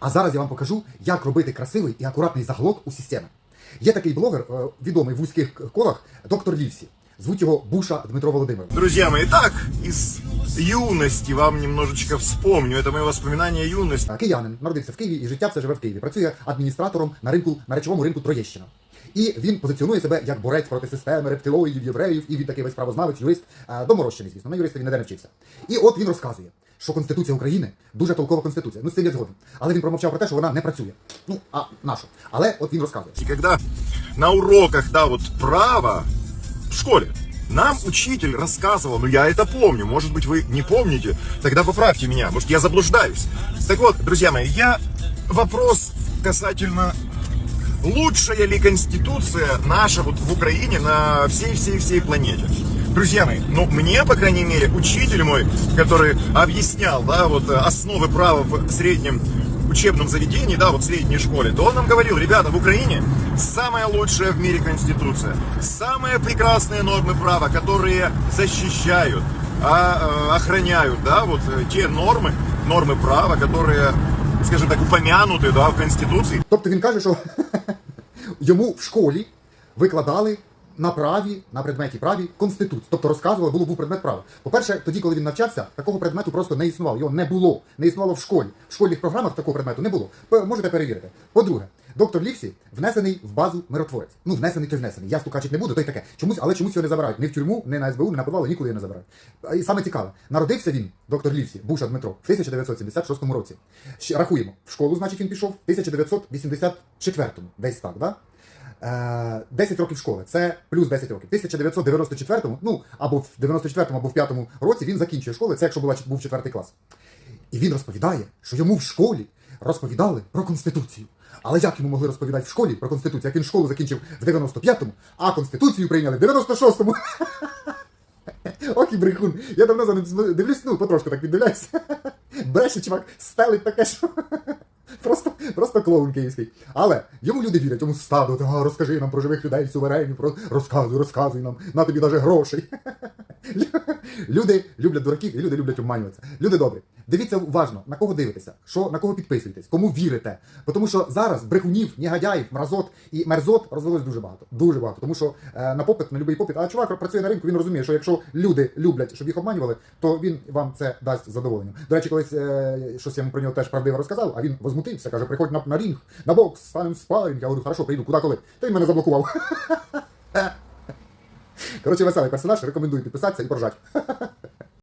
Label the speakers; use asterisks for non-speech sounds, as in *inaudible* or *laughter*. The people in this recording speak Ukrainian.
Speaker 1: А зараз я вам покажу, як робити красивий і акуратний заголовок у системи. Є такий блогер, е, відомий в вузьких колах, доктор Лівсі. Звуть його Буша Дмитро Володимирович.
Speaker 2: Друзья мои, так, из юности вам немножечко вспомню. Это мои воспоминания юности.
Speaker 1: Е, Киянин народився в Києві і життя все живе в Києві. Працює адміністратором на ринку на речовому ринку Троєщина. І він позиціонує себе як борець проти системи рептилоїдів, євреїв, і він такий весь правознавець, юрист, е, доморощений, звісно. На юриста він ніде не вчився. І от він розказує, що Конституція України дуже толкова конституція. Ну з цим я згоден. Але він промовчав про те, що вона не працює. Ну а нашу. Але от він розказує.
Speaker 2: И когда на уроках, да, вот право в школе, нам учитель рассказывал, ну я это помню, может быть вы не помните, тогда поправьте меня, может я заблуждаюсь. Так вот, друзья мои, я вопрос касательно лучшая ли конституция наша вот в Украине на всей-всей-всей планете. Друзья мои, ну мне, по крайней мере, учитель мой, который объяснял, да, вот э, основы права в среднем учебном заведении, да, вот в средней школе, то он нам говорил, ребята, в Украине самая лучшая в мире конституция, самые прекрасные нормы права, которые защищают, а, э, охраняют, да, вот э, те нормы, нормы права, которые, скажем так, упомянуты, да, в конституции.
Speaker 1: Тобто він каже, що *laughs* йому в школі викладали на праві, на предметі праві конституцію. Тобто розказували, було був предмет права. По-перше, тоді, коли він навчався, такого предмету просто не існувало. Його не було. Не існувало в школі. В школьних програмах такого предмету не було. Можете перевірити. По-друге, доктор Лівсі внесений в базу миротворець. Ну, внесений то внесений. Я стукачить не буду, то й таке. Чомусь, але чомусь його не забирають. Ні в тюрму, ні на СБУ, ні на подвал, нікуди його не забирають. І саме цікаве, народився він, доктор Лівсі, Буша Дмитро, в 1976 році. Ще рахуємо, в школу, значить, він пішов в 1984-му, десь так, да? Е, 10 років школи, це плюс 10 років. В 1994-му, ну або в 94-му, або в 5-му році він закінчує школи, це якщо була, був 4 клас. І він розповідає, що йому в школі розповідали про Конституцію. Але як йому могли розповідати в школі про Конституцію, як він школу закінчив в 95-му, а Конституцію прийняли в 96-му? *laughs* Ох і брехун. Я давно за ним дивлюсь, ну потрошку так віддивляюся. *laughs* Бреше, чувак, стелить таке, що. Просто, просто клоун київський. Але йому люди вірять, йому стаду, а, розкажи нам про живих людей, суверенів, про розказуй, розказуй нам, на тобі навіть грошей. *laughs* Люди люблять дураків і люди люблять обманюватися. Люди добрі. Дивіться уважно, на кого дивитеся, що, на кого підписуєтесь, кому вірите. Тому що зараз брехунів, негодяїв, мразот і мерзот розвелось дуже багато. Дуже багато. Тому що е, на попит, на будь-який попит, а чувак працює на ринку, він розуміє, що якщо люди люблять, щоб їх обманювали, то він вам це дасть задоволення. До речі, колись е, щось я про нього теж правдиво розказав, а він возмутився, каже, приходь на, на рінг, на бокс, станемо в. Я говорю, хорошо, прийду, куди коли? Та він мене заблокував. *laughs* Коротше, веселий персонаж, рекомендую підписатися і поржать. *laughs*